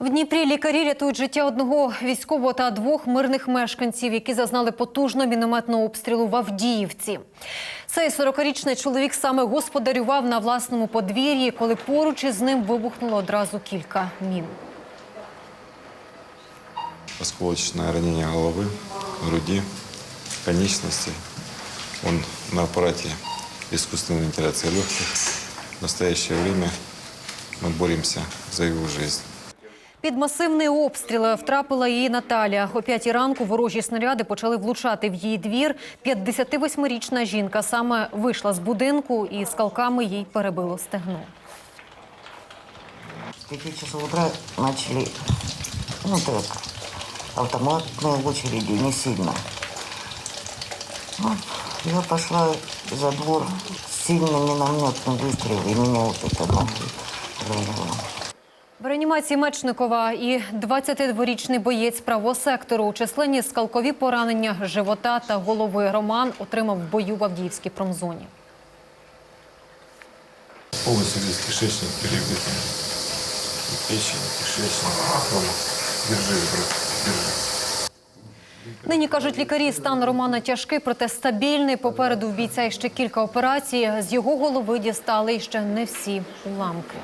В Дніпрі лікарі рятують життя одного військового та двох мирних мешканців, які зазнали потужного мінометного обстрілу в Авдіївці. Цей 40-річний чоловік саме господарював на власному подвір'ї, коли поруч із ним вибухнуло одразу кілька мін. осколочное ранение головы, груди, конечностей. Он на аппарате искусственной вентиляции легких. В настоящее время мы боремся за его жизнь. Під масивний обстріл втрапила її Наталя. О п'ятій ранку ворожі снаряди почали влучати в її двір. 58-річна жінка саме вийшла з будинку і скалками їй перебило стегно. С 5 часов утра начали, ну так, автоматные очереди, не сильно. Ну, я пошла за двор, сильно минометный выстрел, и меня вот это ноги ранило. В реанімації Мечникова і 22-річний боєць правого сектору у численні скалкові поранення живота та голови. Роман отримав в бою в Авдіївській промзоні. Полностью весь кишечник перебит. Печень, кишечник. Держи, брат, держи. Нині кажуть лікарі, стан Романа тяжкий, проте стабільний. Попереду в бійця ще кілька операцій. З його голови дістали ще не всі уламки.